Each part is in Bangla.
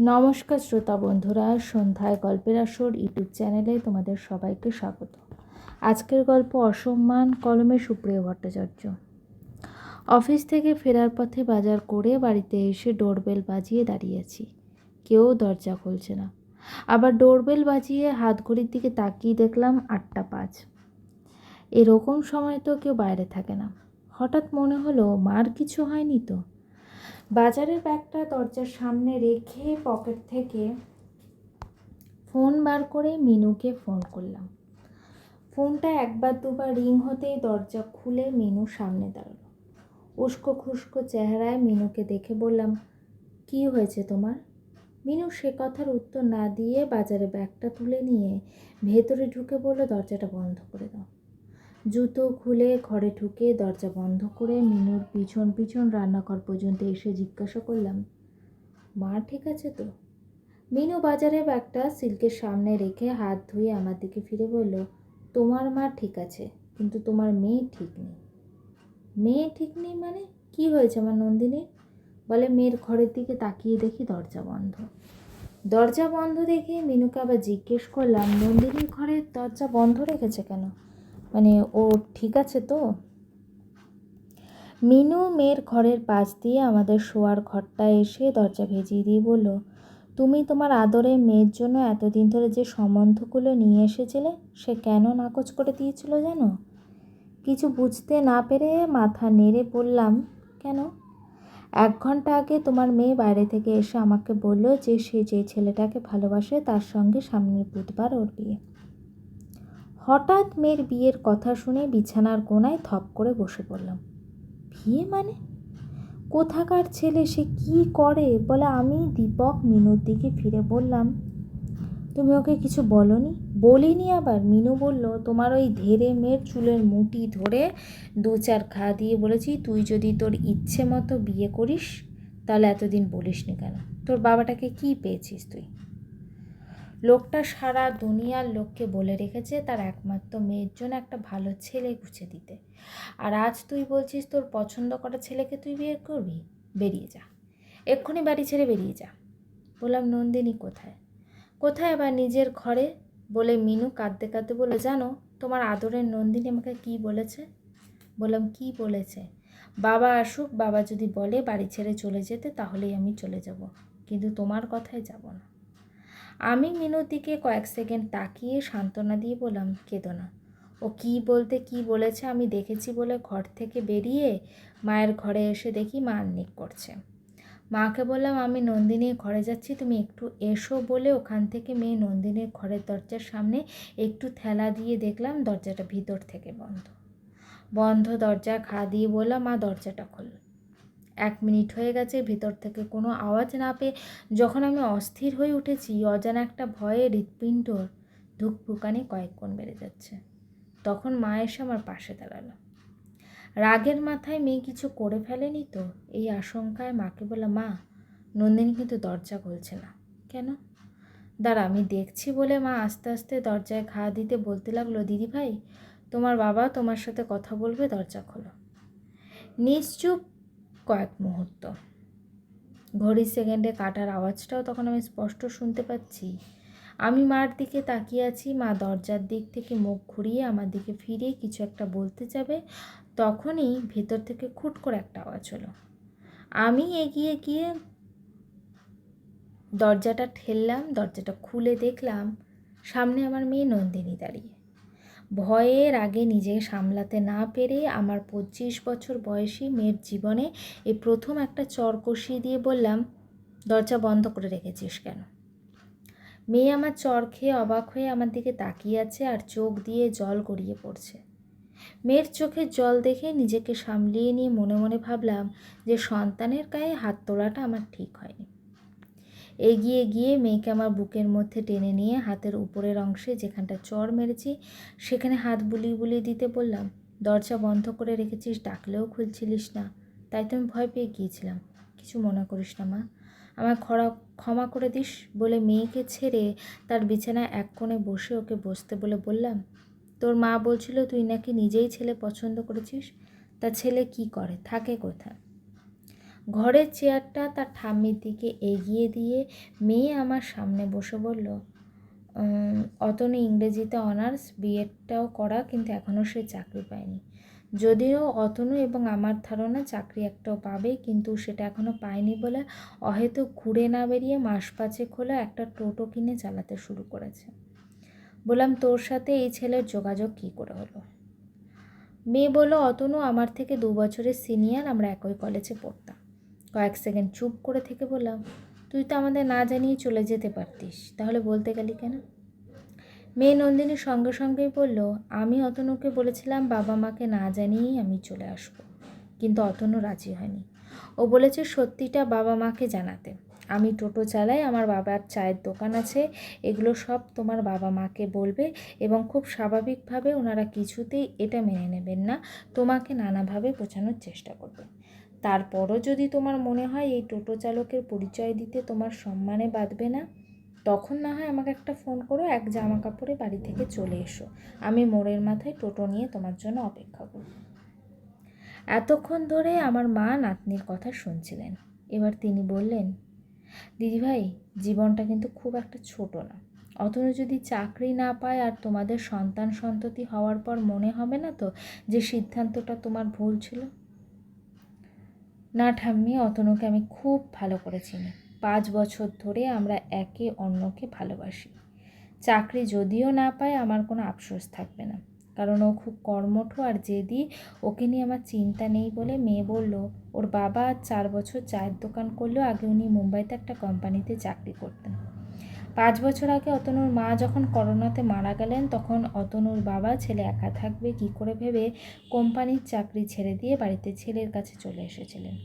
নমস্কার শ্রোতা বন্ধুরা, সন্ধ্যায় গল্পের আসর ইউটিউব চ্যানেলে তোমাদের সবাইকে স্বাগত। আজকের গল্প অসম্মান, কলমে সুপ্রিয় ভট্টাচার্য। অফিস থেকে ফেরার পথে বাজার করে বাড়িতে এসে ডোরবেল বাজিয়ে দাঁড়িয়েছি। কেউ দরজা খুলছে না। আবার ডোরবেল বাজিয়ে হাত ঘড়ির দিকে তাকিয়ে দেখলাম আটটা পাঁচ। এরকম সময় তো কেউ বাইরে থাকে না। হঠাৎ মনে হলো, মার কিছু হয়নি তো? বাজারের ব্যাগটা দরজার সামনে রেখে পকেট থেকে ফোন বার করে মিনুকে ফোন করলাম। ফোনটা একবার দুবার রিং হতেই দরজা খুলে মিনু সামনে দাঁড়াল। উস্কো খুস্কো চেহারায় মিনুকে দেখে বললাম, কি হয়েছে তোমার? মিনু সে কথার উত্তর না দিয়ে বাজারে ব্যাগটা তুলে নিয়ে ভেতরে ঢুকে বলল, দরজাটা বন্ধ করে দাও। জুতো খুলে ঘরে ঢুকে দরজা বন্ধ করে মিনুর পিছন পিছন রান্নাঘর পর্যন্ত এসে জিজ্ঞাসা করলাম, মা, ঠিক আছে তো? মিনু বাজারে ব্যাগটা সিল্কের সামনে রেখে হাত ধুয়ে আমার দিকে ফিরে বলল, তোমার মা ঠিক আছে, কিন্তু তোমার মেয়ে ঠিক নেই। মেয়ে ঠিক নেই মানে? কি হয়েছে আমার নন্দিনীর বলে মেয়ের ঘরের দিকে তাকিয়ে দেখি দরজা বন্ধ। দরজা বন্ধ দেখে মিনুকে আবার জিজ্ঞেস করলাম, নন্দিনীর ঘরের দরজা বন্ধ রেখেছে কেন? মানে ও ঠিক আছে তো? মিনু মেয়ের ঘরের পাশ দিয়ে আমাদের শোয়ার ঘরটা এসে দরজা ভেজিয়ে দিয়ে বলল, তুমি তোমার আদরের মেয়ের জন্য এতদিন ধরে যে সম্বন্ধগুলো নিয়ে এসেছিলে, সে কেন নাকচ করে দিয়েছিল জানো? কিছু বুঝতে না পেরে মাথা নেড়ে বললাম, কেন? এক ঘণ্টা আগে তোমার মেয়ে বাইরে থেকে এসে আমাকে বলল যে সে যে ছেলেটাকে ভালোবাসে তার সঙ্গে সামনের বুধবার ওর বিয়ে। হঠাৎ মেয়ের বিয়ের কথা শুনে বিছানার কোনায় থপ করে বসে পড়লাম। বিয়ে মানে? কোথাকার ছেলে, সে কি করে? বলে আমি দীপক মিনুর দিকে ফিরে বললাম, তুমি ওকে কিছু বলনি? বলিনি আবার। মিনু বলল, তোমার ওই ধেরে মেয়ের চুলের মুটি ধরে দু চার খা দিয়ে বলেছি, তুই যদি তোর ইচ্ছে মতো বিয়ে করিস, তাহলে এতদিন বলিসনি কেন? তোর বাবাটাকে কি পেয়েছিস তুই? লোকটা সারা দুনিয়ার লোককে বলে রেখেছে তার একমাত্র মেয়ের জন্য একটা ভালো ছেলে গুছে দিতে। আর আজ তুই বলছিস তোর পছন্দ করা ছেলেকে তুই বিয়ে করবি? বেরিয়ে যা। এক্ষুনি বাড়ি ছেড়ে বেরিয়ে যা। বললাম, নন্দিনী কোথায়? কোথায় আবার নিজের ঘরে? বলে মিনু কাঁদতে কাঁদতে বলে জানো, তোমার আদরের নন্দিনী আমাকে কি বলেছে? বললাম, কি বলেছে? বাবা আসুক, বাবা যদি বলে বাড়ি ছেড়ে চলে যেতে, তাহলেই আমি চলে যাব। কিন্তু তোমার কথায় যাব না। আমি মিনুর দিকে কয়েক সেকেন্ড তাকিয়ে সান্ত্বনা দিয়ে বললাম কেঁদো না ও কি বলতে কি বলেছে আমি দেখেছি বলে ঘর থেকে বেরিয়ে মায়ের ঘরে এসে দেখি মা নিক করছে। মাকে বললাম, আমি নন্দিনীর ঘরে যাচ্ছি, তুমি একটু এসো বলে ওখান থেকে মেয়ে নন্দিনীর ঘরের দরজার সামনে একটু থেলা দিয়ে দেখলাম দরজাটা ভিতর থেকে বন্ধ। বন্ধ দরজা খা দিয়ে বললাম, মা, দরজাটা খোল। এক মিনিট হয়ে গেছে, ভেতর থেকে কোনো আওয়াজ না পেয়ে যখন আমি অস্থির হয়ে উঠেছি, অজানা একটা ভয়ে হৃৎপিণ্ডর ধুকপুকানি কয়েক বেড়ে যাচ্ছে। তখন মা এসে আমার পাশে দাঁড়াল। রাগের মাথায় মেয়ে কিছু করে ফেলেনি তো? এই আশঙ্কায় মাকে বললাম, মা, নন্দিনী কিন্তু দরজা খুলছে না। কেন? দাঁড়া, আমি দেখছি বলে মা আস্তে আস্তে দরজায় ঘা দিতে বলতে লাগল দিদি ভাই তোমার বাবা তোমার সাথে কথা বলবে, দরজা খোলো। নিশ্চুপ কয়েক মুহূর্ত। ঘড়ির সেকেন্ডে কাটার আওয়াজটাও তখন আমি স্পষ্ট শুনতে পাচ্ছি। আমি মার দিকে তাকিয়ে আছি, মা দরজার দিক থেকে মুখ ঘুরিয়ে আমার দিকে ফিরে কিছু একটা বলতে যাবে, তখনই ভেতর থেকে খুট করে একটা আওয়াজ হলো। আমি এগিয়ে গিয়ে দরজাটা ঠেললাম, দরজাটা খুলে দেখলাম, সামনে আমার মেয়ে নন্দিনী দাঁড়িয়ে। ভয়ের আগে নিজে সামলাতে না পেরে আমার পঁচিশ বছর বয়সী মেয়ের জীবনে এই প্রথম একটা চর কষিয়ে দিয়ে বললাম, দরজা বন্ধ করে রেখেছিস কেন? মেয়ে আমার চর খেয়ে অবাক হয়ে আমার দিকে তাকিয়ে আছে আর চোখ দিয়ে জল গড়িয়ে পড়ছে। মেয়ের চোখের জল দেখে নিজেকে সামলিয়ে নিয়ে মনে মনে ভাবলাম যে সন্তানের গায়ে হাত তোলাটা আমার ঠিক হয়নি। এগিয়ে গিয়ে মেয়েকে আমার বুকের মধ্যে টেনে নিয়ে হাতের উপরের অংশে যেখানটা চর মেরেছি, সেখানে হাত বুলিয়ে বুলিয়ে দিতে বললাম, দরজা বন্ধ করে রেখেছিস, ডাকলেও খুলছিলিস না তাই তো আমি ভয় পেয়ে গিয়েছিলাম। কিছু মনে করিস না মা। আমার খরা, ক্ষমা করে দিস বলে মেয়েকে ছেড়ে তার বিছানায় এক কোণে বসে ওকে বসতে বলে বললাম, তোর মা বলছিল তুই নাকি নিজেই ছেলে পছন্দ করেছিস? তা ছেলে কি করে? থাকে কোথায়? ঘরের চেয়ারটা তার ঠাম্মির দিকে এগিয়ে দিয়ে মেয়ে আমার সামনে বসে বলল "উম, অতনু ইংরেজিতে অনার্স বিএডটাও করা কিন্তু এখনও সে চাকরি পায়নি। যদিও অতনু এবং আমার ধারণা চাকরি একটাও পাবে কিন্তু সেটা এখনও পায়নি বলে অহেতু ঘুরে না বেরিয়ে মাস পাঁচেক হলো একটা টোটো কিনে চালাতে শুরু করেছে। বললাম তোর সাথে এই ছেলের যোগাযোগ কী করে হলো? মেয়ে বলল অতনু আমার থেকে দু বছরের সিনিয়র আমরা একই কলেজে পড়তাম। কয়েক সেকেন্ড চুপ করে থেকে বললাম, তুই তো আমাদের না জানিয়ে চলে যেতে পারতিস, তাহলে বলতে গেলি কেন? মেয়ে নন্দিনী সঙ্গে সঙ্গেই বলল, আমি অতনুকে বলেছিলাম বাবা মাকে না জানিয়েই আমি চলে আসব, কিন্তু অতনু রাজি হয়নি। ও বলেছে সত্যিটা বাবা মাকে জানাতে। আমি টোটো চালাই, আমার বাবার চায়ের দোকান আছে, এগুলো সব তোমার বাবা মাকে বলবে এবং খুব স্বাভাবিকভাবে ওনারা কিছুতেই এটা মেনে নেবেন না, তোমাকে নানাভাবে বোঝানোর চেষ্টা করবে। তারপরও যদি তোমার মনে হয় এই টোটো চালকের পরিচয় দিতে তোমার সম্মানে বাঁধবে না, তখন না হয় আমাকে একটা ফোন করো, এক জামা কাপড়ে বাড়ি থেকে চলে এসো। আমি মোড়ের মাথায় টোটো নিয়ে তোমার জন্য অপেক্ষা করব। এতক্ষণ ধরে আমার মা নাতনির কথা শুনছিলেন। এবার তিনি বললেন দিদিভাই জীবনটা কিন্তু খুব একটা ছোট না। অতনু যদি চাকরি না পায় আর তোমাদের সন্তান সন্ততি হওয়ার পর মনে হবে না তো যে সিদ্ধান্তটা তোমার ভুল ছিল? না ঠাম্মি, অতনুকে আমি খুব ভালো করে চিনি। পাঁচ বছর ধরে আমরা একে অন্যকে ভালোবাসি। চাকরি যদিও না পায়, আমার কোনো আফসোস থাকবে না। কারণ ও খুব কর্মঠ আর জেদি, ওকে নিয়ে আমার চিন্তা নেই বলে মেয়ে বলল, ওর বাবা চার বছর চায়ের দোকান করলেও আগে উনি মুম্বাইতে একটা কোম্পানিতে চাকরি করতেন। পাঁচ বছর আগে অতনুর মা যখন করোনাতে মারা গেলেন, তখন অতনুর বাবা ছেলে একা থাকবে, কি করে ভেবে কোম্পানির চাকরি ছেড়ে দিয়ে বাড়িতে ছেলের কাছে চলে এসেছিলেন।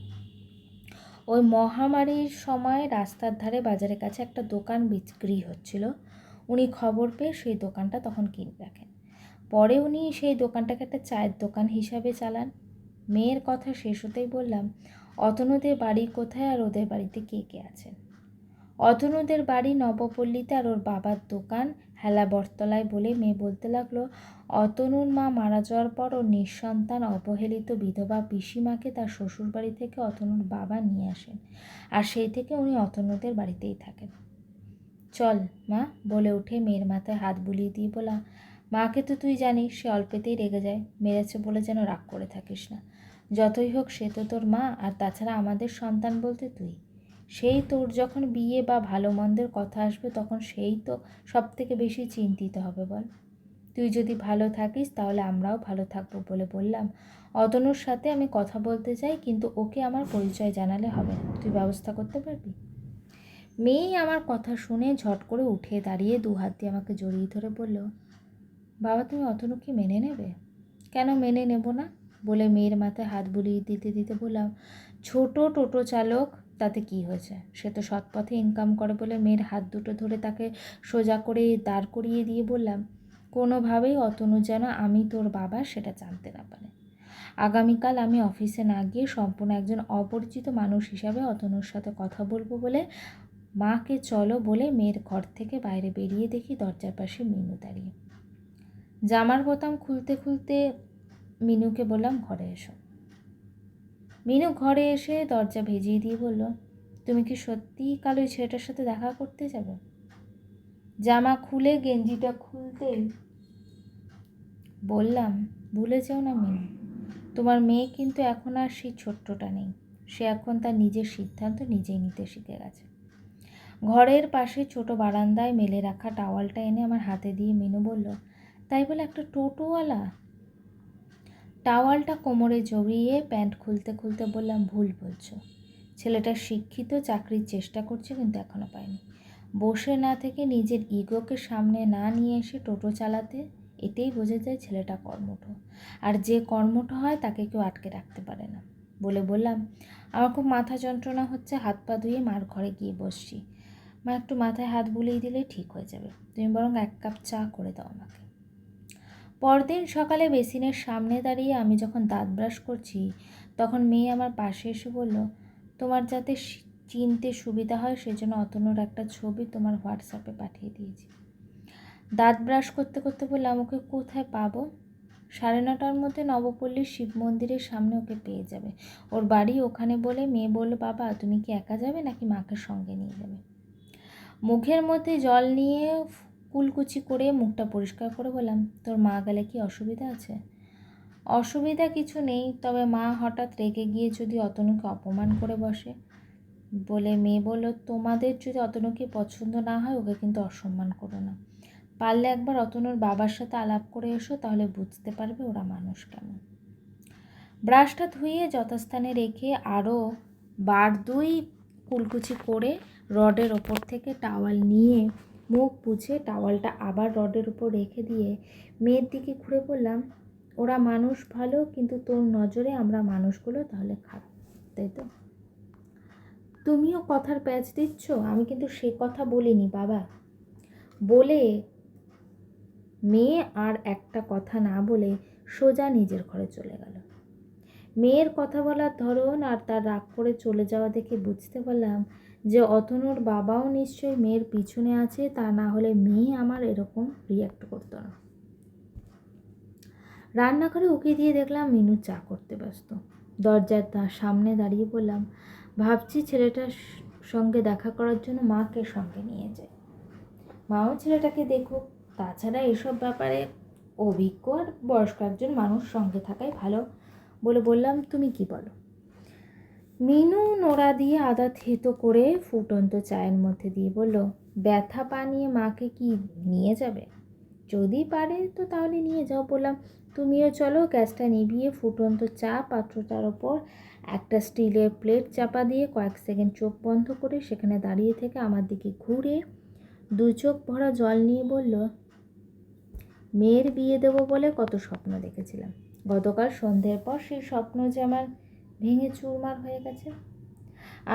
ওই মহামারীর সময় রাস্তার ধারে বাজারের কাছে একটা দোকান বিক্রি হচ্ছিল। উনি খবর পেয়ে সেই দোকানটা তখন কিনে রাখেন। পরে উনি সেই দোকানটাকে একটা চায়ের দোকান হিসাবে চালান। মেয়ের কথা শেষ হতেই বললাম, অতনুদের বাড়ি কোথায় আর ওদের বাড়িতে কে কে আছেন? অতনুদের বাড়ি নবপল্লীতে আর ওর বাবার দোকান হেলা বটতলায় বলে মেয়ে বলতে লাগল, অতনুর মা মারা যাওয়ার পর ওর নিঃসন্তান অবহেলিত বিধবা পিসিমাকে তার শ্বশুরবাড়ি থেকে অতনুর বাবা নিয়ে আসেন আর সেই থেকে উনি অতনুদের বাড়িতেই থাকেন। চল মা, বলে উঠে মেয়ের মাথায় হাত বুলিয়ে দিয়ে বলা মাকে তো তুই জানিস সে অল্পেতেই রেগে যায়, মেরেছে বলে যেন রাগ করে থাকিস না। যতই হোক সে তো তোর মা আর তাছাড়া আমাদের সন্তান বলতে তুই। সেই তোর যখন বিয়ে বা ভালো মন্দের কথা আসবে, তখন সেই তো সব থেকে বেশি চিন্তিত হবে বল। তুই যদি ভালো থাকিস, তাহলে আমরাও ভালো থাকব বলে বললাম। অতনুর সাথে আমি কথা বলতে চাই, কিন্তু ওকে আমার পরিচয় জানালে হবে না। তুই ব্যবস্থা করতে পারবি? মেয়েই আমার কথা শুনে ঝট করে উঠে দাঁড়িয়ে দু হাত দিয়ে আমাকে জড়িয়ে ধরে বলল, বাবা, তুমি অতনুকে মেনে নেবে? কেন মেনে নেব না? বলে মেয়ের মাথায় হাত বুলিয়ে দিতে দিতে বললাম, ছোট টোটো চালক তাতে কি হয়েছে? সে তো সৎ পথে ইনকাম করে বলে মেয়ের হাত দুটো ধরে তাকে সোজা করে দাঁড় করিয়ে দিয়ে বললাম, কোনোভাবেই অতনু যেন আমি তোর বাবা সেটা জানতে না পারে। আগামীকাল আমি অফিসে না গিয়ে সম্পূর্ণ একজন অপরিচিত মানুষ হিসাবে অতনুর সাথে কথা বলব বলে মাকে চলো বলে মেয়ের ঘর থেকে বাইরে বেরিয়ে দেখি দরজার পাশে মিনু দাঁড়িয়ে। জামার বোতাম খুলতে খুলতে মিনুকে বললাম, ঘরে এসো। মিনু ঘরে এসে দরজা ভেজিয়ে দিয়ে বলল, তুমি কি সত্যিই কাল ওই ছেলেটার সাথে দেখা করতে যাবে? জামা খুলে গেঞ্জিটা খুলতে বললাম, ভুলে যাও না মিনু, তোমার মেয়ে কিন্তু এখন আর সেই ছোট্টটা নেই। সে এখন তার নিজের সিদ্ধান্ত নিজেই নিতে শিখে গেছে। ঘরের পাশে ছোট বারান্দায় মেলে রাখা টাওয়ালটা এনে আমার হাতে দিয়ে মিনু বলল, তাই বলে একটা টোটোওয়ালা টাওয়ালটা কোমরে জড়িয়ে প্যান্ট খুলতে খুলতে বললাম, ভুল বলছো। ছেলেটা শিক্ষিত, চাকরির চেষ্টা করছে কিন্তু এখনও পায়নি। বসে না থেকে নিজের ইগোকে সামনে না নিয়ে এসে টোটো চালাতে, এতেই বোঝা যায় ছেলেটা কর্মঠ। আর যে কর্মঠ হয় তাকে কেউ আটকে রাখতে পারে না। বলে বললাম, আমার খুব মাথা যন্ত্রণা হচ্ছে, হাত পা ধুয়ে মার ঘরে গিয়ে বসছি। মা একটু মাথায় হাত বুলিয়ে দিলে ঠিক হয়ে যাবে। তুমি বরং এক কাপ চা করে দাও আমাকে। পরদিন সকালে বেসিনের সামনে দাঁড়িয়ে আমি যখন দাঁত ব্রাশ করছি, তখন মেয়ে আমার পাশে এসে বলল, তোমার যাতে চিনতে সুবিধা হয় সেজন্য অতনুর একটা ছবি তোমার হোয়াটসঅ্যাপে পাঠিয়ে দিয়েছি। দাঁত ব্রাশ করতে করতে বললাম, ওকে কোথায় পাবো? সাড়ে নটার মধ্যে নবপল্লীর শিব মন্দিরের সামনে ওকে পেয়ে যাবে। ওর বাড়ি ওখানে বলে মেয়ে বলল, বাবা, তুমি কি একা যাবে নাকি মাকে সঙ্গে নিয়ে যাবে? মুখের মধ্যে জল নিয়ে কুলকুচি করে মুখটা পরিষ্কার করে বললাম, তোর মা গেলে কি অসুবিধা আছে? অসুবিধা কিছু নেই, তবে মা হঠাৎ রেগে গিয়ে যদি অতনুকে অপমান করে বসে, বলে মেয়ে বলল, তোমাদের যদি অতনুকে পছন্দ না হয়, ওকে কিন্তু অসম্মান করো না। পারলে একবার অতনুর বাবার সাথে আলাপ করে এসো, তাহলে বুঝতে পারবে ওরা মানুষ কেমন ব্রাশটা ধুয়ে যথাস্থানে রেখে আরও বার দুই কুলকুচি করে রডের ওপর থেকে টাওয়াল নিয়ে মুখ পুছে টাওয়ালটা আবার রডের উপর রেখে দিয়ে মেয়ের দিকে ঘুরে বললাম, ওরা মানুষ ভালো, কিন্তু তোর নজরে আমরা মানুষগুলো তাহলে খারাপ। তাই তো। তুমিও কথার প্যাচ দিচ্ছ? আমি কিন্তু সে কথা বলিনি, বাবা। বলে মেয়ে আর একটা কথা না বলে সোজা নিজের ঘরে চলে গেল। মেয়ের কথা বলার ধরন আর তার রাগ করে চলে যাওয়া দেখে বুঝতে পারলাম যে অতনুর বাবাও নিশ্চয়ই মেয়ের পিছনে আছে, তা না হলে মেয়ে আমার এরকম রিয়াক্ট করতো না। রান্নাঘরে উকি দিয়ে দেখলাম মিনু চা করতে ব্যস্ত। দরজার তার সামনে দাঁড়িয়ে বললাম, ভাবছি ছেলেটার সঙ্গে দেখা করার জন্য মাকে সঙ্গে নিয়ে যায় মাও ছেলেটাকে দেখুক। তাছাড়া এসব ব্যাপারে অভিজ্ঞ আর বয়স্ক একজন মানুষ সঙ্গে থাকাই ভালো বলে বললাম, তুমি কি বলো? মিনু নোড়া দিয়ে আদা থেতো করে ফুটন্ত চায়ের মধ্যে দিয়ে বলল, ব্যথা পানিয়ে মাকে কি নিয়ে যাবে? যদি পারে, তো তাহলে নিয়ে যাও বললাম। তুমিও চলো, গ্যাসটা নিভিয়ে ফুটন্ত চা পাত্রটার ওপর একটা স্টিলের প্লেট চাপা দিয়ে কয়েক সেকেন্ড চোখ বন্ধ করে সেখানে দাঁড়িয়ে থেকে আমার দিকে ঘুরে দু চোখ ভরা জল নিয়ে বলল, মেয়ের বিয়ে দেবো বলে কত স্বপ্ন দেখেছিলাম। গতকাল সন্ধ্যের পর সেই স্বপ্ন যে আমার ভেঙে চুরমার হয়ে গেছে।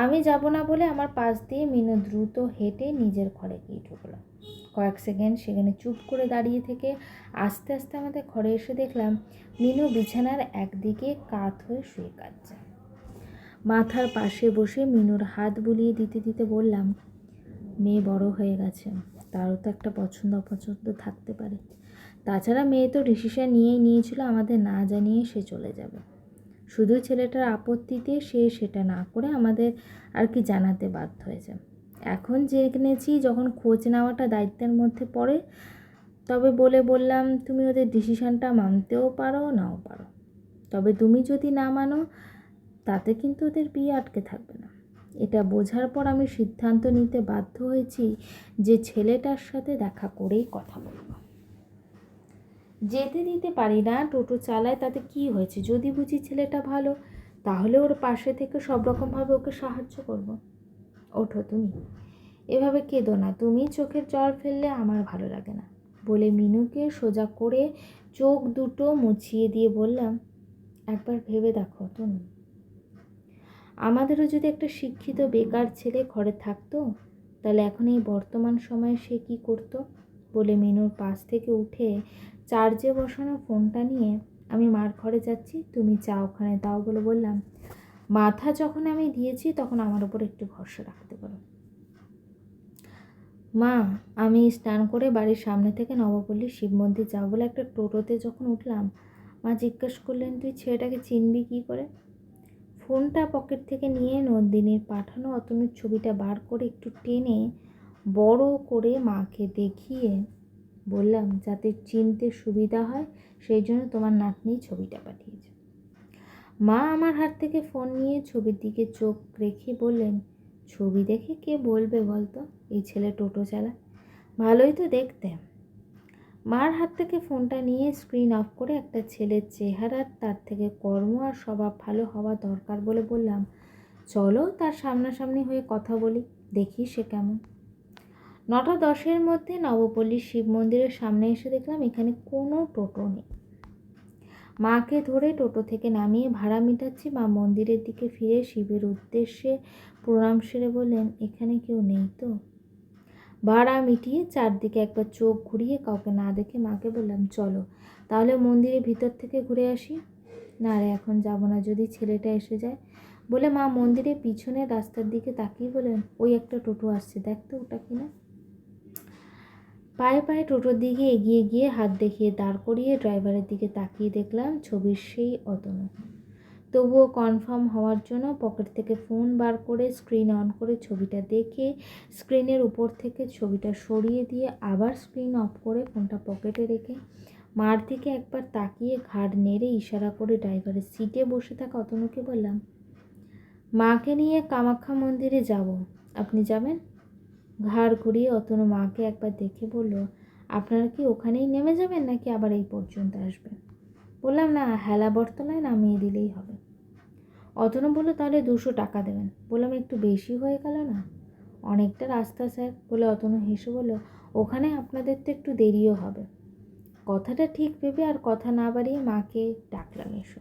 আমি যাব না বলে আমার পাশ দিয়ে মিনু দ্রুত হেঁটে নিজের ঘরে গিয়ে ঢুকলো। কয়েক সেকেন্ড সেখানে চুপ করে দাঁড়িয়ে থেকে আস্তে আস্তে আমাদের ঘরে এসে দেখলাম মিনু বিছানার একদিকে কাত হয়ে শুয়ে কাঁদছে। মাথার পাশে বসে মিনুর হাত বুলিয়ে দিতে দিতে বললাম, মেয়ে বড় হয়ে গেছে, তারও তো একটা পছন্দ অপছন্দ থাকতে পারে। তাছাড়া মেয়ে তো ডিসিশন নিয়েই নিয়েছিল, আমাদের না জানিয়ে সে চলে যাবে। শুধু ছেলেটার আপত্তিতে সে সেটা না করে আমাদের আর কি জানাতে বাধ্য হয়েছে। এখন জেনেছি যখন খোঁজ নেওয়াটা দায়িত্বের মধ্যে পড়ে, তবে বলে বললাম, তুমি ওদের ডিসিশানটা মানতেও পারো, নাও পারো। তবে তুমি যদি না মানো, তাতে কিন্তু ওদের বিয়ে আটকে থাকবে না। এটা বোঝার পর আমি সিদ্ধান্ত নিতে বাধ্য হয়েছি যে ছেলেটার সাথে দেখা করেই কথা বলব। যেতে দিতে পারি না, টোটো চালায়, তাতে কি হয়েছে? যদি বুঝি ছেলেটা ভালো, তাহলে ওর পাশে থেকে সব রকমভাবে ওকে সাহায্য করব। ওঠো তুমি। এভাবে কেঁদো না। তুমি চোখের জল ফেললে আমার ভালো লাগে না। বলে মিনুকে সোজা করে চোখ দুটো মুছিয়ে দিয়ে বললাম, একবার ভেবে দেখো তুমি। আমাদেরও যদি একটা শিক্ষিত বেকার ছেলে ঘরে থাকতো, তাহলে এখন এই বর্তমান সময়ে সে কী করতো? বলে মিনুর পাশ থেকে উঠে চার্জে বসানো ফোনটা নিয়ে, আমি মার ঘরে যাচ্ছি, তুমি চা ওখানে দাও, বলে বললাম। মাথা যখন আমি দিয়েছি, তখন আমার ওপর একটু ভরসা রাখতে পারো। মা, আমি স্নান করে বাড়ির সামনে থেকে নবপল্লী শিব মন্দির যাব বলে একটা টোটোতে যখন উঠলাম, মা জিজ্ঞেস করলেন, তুই ছেলেটাকে চিনবি কী করে? ফোনটা পকেট থেকে নিয়ে নন্দিনীর পাঠানো অতনুর ছবিটা বার করে একটু টেনে বড় করে মাকে দেখিয়ে বললাম, যাতে চিনতে সুবিধা হয়, সেই জন্য তোমার নাতনি ছবিটা পাঠিয়েছে। মা আমার হাত থেকে ফোন নিয়ে ছবির দিকে চোখ রেখে বললেন, ছবি দেখে কে বলবে বলতো? এই ছেলে টোটো চালা ভালোই তো দেখতে। মার হাত থেকে ফোনটা নিয়ে স্ক্রিন অফ করে একটা ছেলের চেহারা, তার থেকে কর্ম আর স্বভাব ভালো হওয়া দরকার বলে বললাম, চলো তার সামনাসামনি হয়ে কথা বলি, দেখি সে কেমন। নটা দশের মধ্যে নবপল্লীর শিব মন্দিরের সামনে এসে দেখলাম এখানে কোনো টোটো নেই। মাকে ধরে টোটো থেকে নামিয়ে ভাড়া মিটাচ্ছি। মা মন্দিরের দিকে ফিরে শিবের উদ্দেশ্যে প্রণাম সেরে বললেন, এখানে কেউ নেই তো? ভাড়া মিটিয়ে চারদিকে একবার চোখ ঘুরিয়ে কাউকে না দেখে মাকে বললাম, চলো, তাহলে মন্দিরের ভিতর থেকে ঘুরে আসি। না রে, এখন যাব না, যদি ছেলেটা এসে যায়। বলে মা মন্দিরের পিছনের রাস্তার দিকে তাকিয়ে বলেন ওই একটা টোটো আসছে, দেখ তো ওটা কিনা। পায়ে পায়ে টোটোর দিকে এগিয়ে গিয়ে হাত দেখিয়ে দাঁড় করিয়ে ড্রাইভারের দিকে তাকিয়ে দেখলাম ছবির সেই অতনু তবুও কনফার্ম হওয়ার জন্য পকেট থেকে ফোন বার করে স্ক্রিন অন করে ছবিটা দেখে স্ক্রিনের উপর থেকে ছবিটা সরিয়ে দিয়ে আবার স্ক্রিন অফ করে ফোনটা পকেটে রেখে মার দিকে একবার তাকিয়ে ঘাড় নেড়ে ইশারা করে ড্রাইভারের সিটে বসে থাকা অতনুকে বললাম, মাকে নিয়ে কামাখ্যা মন্দিরে যাব। আপনি যাবেন? ঘাড় ঘুরিয়ে অতনু মাকে একবার দেখে বলল, আপনারা কি ওখানেই নেমে যাবেন নাকি আবার এই পর্যন্ত আসবেন? বললাম, না, হেলা বর্তলায় নামিয়ে দিলেই হবে। অতনু বলল, তাহলে দুশো টাকা দেবেন। বললাম, একটু বেশি হয়ে গেল না? অনেকটা রাস্তা, স্যার। বলে অতনু হেসে বলল, ওখানে আপনাদের তো একটু দেরিও হবে। কথাটা ঠিক ভেবে আর কথা না বাড়িয়ে মাকে ডাকলাম এসো।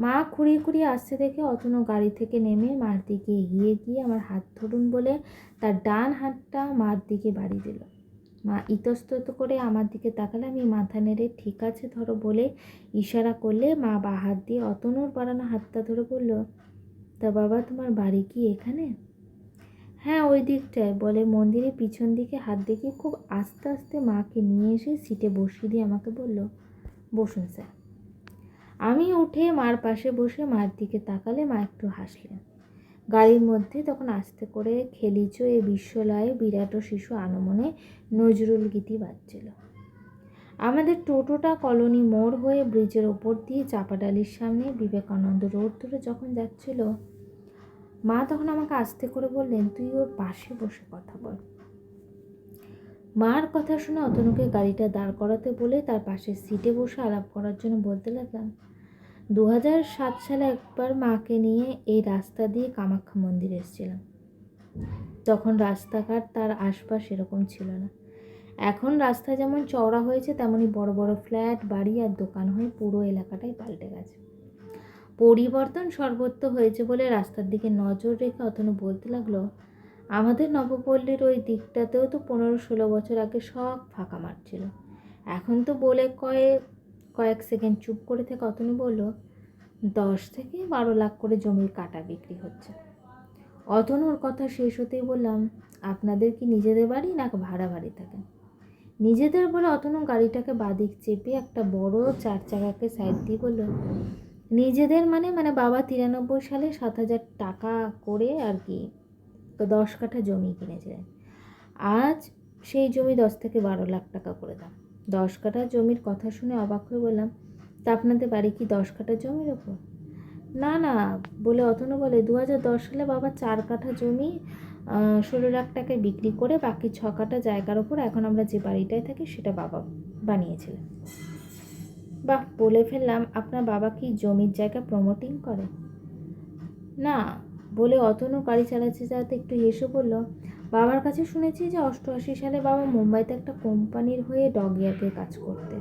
মা খুঁড়িয়ে খুঁড়িয়ে আসতে দেখে অতনু গাড়ি থেকে নেমে মার দিকে এগিয়ে গিয়ে আমার হাত ধরুন বলে তার ডান হাতটা মার দিকে বাড়ি দিল। মা ইতস্তত করে আমার দিকে তাকালে আমি মাথা নেড়ে ঠিক আছে ধরো বলে ইশারা করলে মা বা হাত দিয়ে অতনুর বাড়ানো হাতটা ধরে বলল, তা বাবা তোমার বাড়ি কি এখানে? হ্যাঁ ওই দিকটায়, বলে মন্দিরের পিছন দিকে হাত দেখিয়ে খুব আস্তে আস্তে মাকে নিয়ে এসে সিটে বসিয়ে দিয়ে আমাকে বলল, বসুন স্যার। আমি উঠে মার পাশে বসে মার দিকে তাকালে মা একটু হাসলেন। গাড়ির মধ্যে তখন আস্তে করে খেলিচ এ বিশ্বলয়ে বিরাট শিশু আনমনে নজরুল গীতি বাজছিল। আমাদের টোটোটা কলোনি মোড় হয়ে ব্রিজের ওপর দিয়ে চাপাডালির সামনে বিবেকানন্দ রোড ধরে যখন যাচ্ছিল, মা তখন আমাকে আস্তে করে বললেন, তুই ওর পাশে বসে কথা বল। মার কথা শুনে অতনুকে গাড়িটা দাঁড় করাতে বলে তার পাশে সিটে বসে আলাপ করার জন্য বলতে লাগলাম দু সাত সালে একবার মাকে নিয়ে এই রাস্তা দিয়ে কামাখ্যা মন্দির এসেছিলাম। তখন রাস্তাঘাট তার আশপাশ এরকম ছিল না। এখন রাস্তা যেমন চওড়া হয়েছে তেমনই বড় বড় ফ্ল্যাট, বাড়ি আর দোকান হয়ে পুরো এলাকাটাই পাল্টে গেছে। পরিবর্তন সর্বত্র হয়েছে বলে রাস্তার দিকে নজর রেখে অতনু বলতে লাগল, আমাদের নবপল্লীর ওই দিকটাতেও তো পনেরো ষোলো বছর আগে সব ফাঁকা মাঠ ছিল। এখন তো বলে কয়েক কয়েক সেকেন্ড চুপ করে থেকে অতনু বলল দশ থেকে বারো লাখ করে জমির কাটা বিক্রি হচ্ছে। অতনুর কথা শেষ হতেই বললাম, আপনাদের কি নিজেদের বাড়ি না ভাড়া বাড়ি থাকে? নিজেদের বলে অতনু গাড়িটাকে বাদিক চেপে একটা বড় চার চাকাকে সাইড দিয়ে বলল, নিজেদের মানে মানে বাবা তিরানব্বই সালে সাত হাজার টাকা করে আর কি, তো দশ কাঠা জমি কিনেছিলেন। আজ সেই জমি দশ থেকে বারো লাখ টাকা করে দাম। দশ কাঠা জমির কথা শুনে অবাক হয়ে বললাম তা আপনাদের বাড়ি কি দশ কাঠা জমির ওপর? না না, বলে অতনু বলে দু হাজার দশ সালে বাবা চার কাঠা জমি ষোলো লাখ টাকায় বিক্রি করে বাকি ছ কাঠা জায়গার ওপর এখন আমরা যে বাড়িটায় থাকি সেটা বাবা বানিয়েছিলেন। বাহ, বলে ফেললাম, আপনার বাবা কি জমির জায়গা প্রমোটিং করে? না, বলে অতনু গাড়ি চালাচ্ছে চালাতে একটু হেসে বলল, বাবার কাছে শুনেছি যে অষ্টআশি সালে বাবা মুম্বাইতে একটা কোম্পানির হয়ে ডগ ইয়ার্ডের কাজ করতে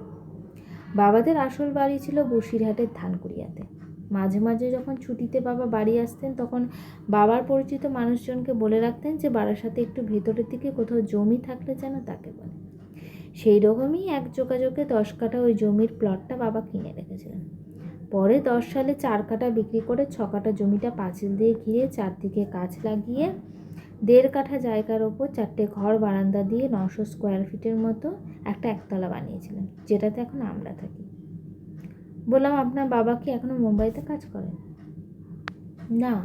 বাবাদের আসল বাড়ি ছিল বসিরহাটের ধানকুড়িয়াতে। মাঝে মাঝে যখন ছুটিতে বাবা বাড়ি আসতেন, তখন বাবার পরিচিত মানুষজনকে বলে রাখতেন যে বাড়ার সাথে একটু ভেতরের দিকে কোথাও জমি থাকলে যেন তাকে বলে। সেই রকমই এক যোগাযোগে দশ কাঠা ওই জমির প্লটটা বাবা কিনে রেখেছিলেন। পরে দশ সালে চার কাঠা বিক্রি করে ছ কাঠা জমিটা পাঁচিল দিয়ে ঘিরে চারদিকে গাছ লাগিয়ে দেড় কাঠা জায়গার ওপর চারটে ঘর বারান্দা দিয়ে নশো স্কোয়ার ফিটের মতো একটা একতলা বানিয়েছিলেন, যেটাতে এখন আমরা থাকি। বললাম, আপনার বাবা কি এখনও মুম্বাইতে কাজ করেন? না।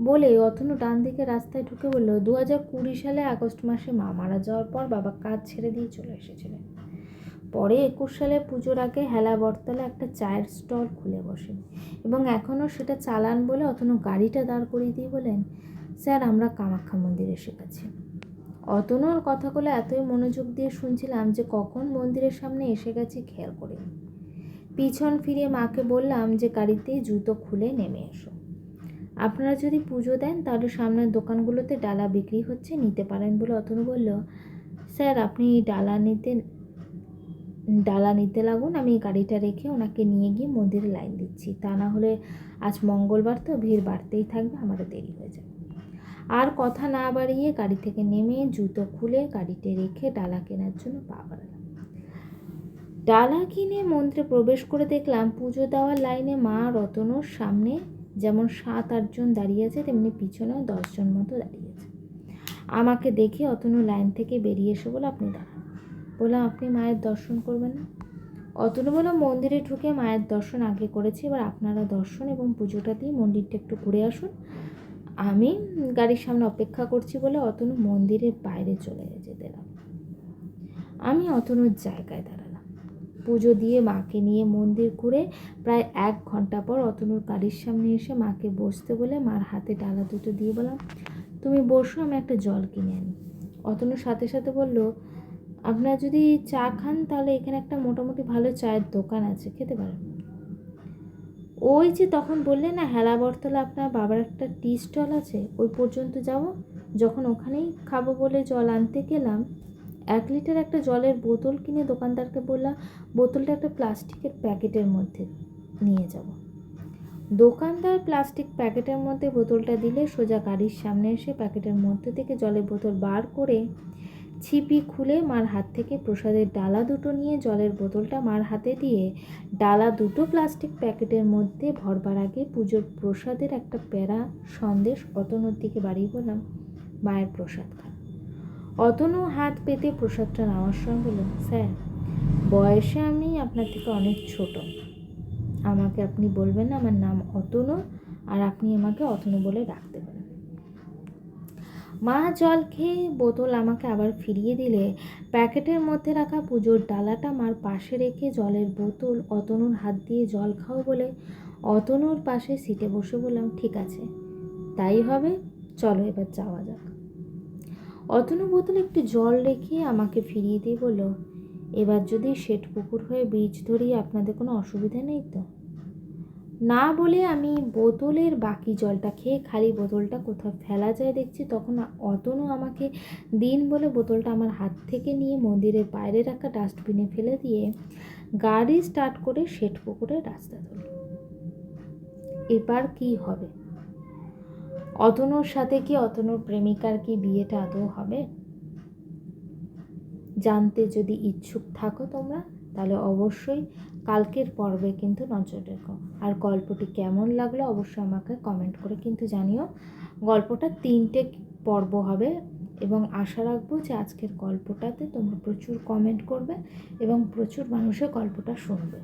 বলে অথনু ডান দিকে রাস্তায় ঢুকে বলল দু হাজার কুড়ি সালে আগস্ট মাসে মা মারা যাওয়ার পর বাবা কাজ ছেড়ে দিয়ে চলে এসেছিলেন। পরে একুশ সালে পুজোর আগে হেলা বটতলা একটা চায়ের স্টল খুলে বসেন এবং এখনও সেটা চালান বলে অতনু গাড়িটা দাঁড় করিয়ে দিয়ে বলেন স্যার, আমরা কামাখ্যা মন্দিরে এসে গেছি অতনুর কথাগুলো এতই মনোযোগ দিয়ে শুনছিলাম যে কখন মন্দিরের সামনে এসে গেছি, খেয়াল করিনি। পিছন ফিরে মাকে বললাম যে, গাড়িতেই জুতো খুলে নেমে এসো। আপনারা যদি পুজো দেন, তাহলে সামনের দোকানগুলোতে ডালা বিক্রি হচ্ছে, নিতে পারেন বলে অতনু বলল, স্যার, আপনি ডালা নিতে ডালা নিতে লাগুন, আমি গাড়িটা রেখে ওনাকে নিয়ে গিয়ে মন্দিরে লাইন দিচ্ছি। তা না হলে আজ মঙ্গলবার তো, ভিড় বাড়তেই থাকবে, আমারও দেরি হয়ে যাবে। আর কথা না বাড়িয়ে গাড়ি থেকে নেমে জুতো খুলে গাড়িতে রেখে ডালা কেনার জন্য পা বাড়ালাম। ডালা কিনে মন্দিরে প্রবেশ করে দেখলাম পুজো দেওয়ার লাইনে মা রতনর সামনে যেমন সাত আটজন দাঁড়িয়ে আছে, তেমনি পিছনেও দশজন মতো দাঁড়িয়ে আছে। আমাকে দেখে অতনু লাইন থেকে বেরিয়ে এসে বলে আপনি দাঁড়ান। বললাম আপনি মায়ের দর্শন করবেন না। অতনু বলল, মন্দিরে ঢুকে মায়ের দর্শন আগে করেছি, এবার আপনারা দর্শন এবং পুজোটা দিয়ে মন্দিরটা একটু ঘুরে আসুন। আমি গাড়ির সামনে অপেক্ষা করছি বলে অতনু মন্দিরের বাইরে চলে যেতে লাগল। আমি অতনুর জায়গায় দাঁড়ালাম। পুজো দিয়ে মাকে নিয়ে মন্দির ঘুরে প্রায় এক ঘণ্টা পর অতনুর গাড়ির সামনে এসে মাকে বসতে বলে মার হাতে ডালা দুটো দিয়ে বললাম, তুমি বসো, আমি একটা জল কিনে আনি। অতনুর সাথে সাথে বলল, আপনারা যদি চা খান তাহলে এখানে একটা মোটামুটি ভালো চায়ের দোকান আছে, খেতে পারেন। ওই যে তখন বললে না, হেলা বরতলা আপনার বাবার একটা টি স্টল আছে, ওই পর্যন্ত যাব। যখন ওখানেই খাব বলে জল আনতে গেলাম, এক লিটার একটা জলের বোতল কিনে দোকানদারকে বললাম, বোতলটা একটা প্লাস্টিকের প্যাকেটের মধ্যে নিয়ে যাব। দোকানদার প্লাস্টিক প্যাকেটের মধ্যে বোতলটা দিলে সোজা গাড়ির সামনে এসে প্যাকেটের মধ্যে থেকে জলের বোতল বার করে ছিপি খুলে মার হাত থেকে প্রসাদের ডালা দুটো নিয়ে জলের বোতলটা মার হাতে দিয়ে ডালা দুটো প্লাস্টিক প্যাকেটের মধ্যে ভরবার আগে পুজোর প্রসাদের একটা প্যারা সন্দেশ অতনুর দিকে বাড়িয়ে বললাম, মায়ের প্রসাদ খান অতনু হাত পেতে প্রসাদটা নেওয়ার সময় বলল, স্যার, বয়সে আমি আপনার থেকে অনেক ছোট। আমাকে আপনি বলবেন আমার নাম অতনু আর আপনি আমাকে অতনু বলে পারেন মা জল খেয়ে বোতল আমাকে আবার ফিরিয়ে দিলে। প্যাকেটের মধ্যে রাখা পুজোর ডালাটা মার পাশে রেখে জলের বোতল, অতনুর হাত দিয়ে জল খাও বলে অতনুর পাশে সিটে বসে বললাম, ঠিক আছে, তাই হবে, চলো এবার যাওয়া যাক। অতনু বোতলে একটু জল রেখে আমাকে ফিরিয়ে দিয়ে বলল, এবার যদি শেঠ পুকুর হয়ে বীজ ধরি, আপনাদের কোনো অসুবিধা নেই তো? না বলে আমি বোতলের বাকি জলটা খেয়ে খালি বোতলটা কোথাও ফেলা যায় দেখছি, তখন অতনু আমাকে দিন বলে বোতলটা আমার হাত থেকে নিয়ে মন্দিরের বাইরে রাখা ডাস্টবিনে ফেলে দিয়ে গাড়ি স্টার্ট করে শেঠ পুকুরের রাস্তা ধরল। এবার কি হবে? অতনুর সাথে কি অতনুর প্রেমিকার কি বিয়েটা আদৌ হবে? জানতে যদি ইচ্ছুক থাকো তোমরা, তাহলে অবশ্যই কালকের পর্বে কিন্তু নজর রেখো। আর গল্পটি কেমন লাগল অবশ্যই আমাকে কমেন্ট করে কিন্তু জানিও। গল্পটা তিনটে পর্ব হবে এবং আশা রাখব যে আজকের গল্পটাতে তোমরা প্রচুর কমেন্ট করবে এবং প্রচুর মানুষের গল্পটা শুনবে।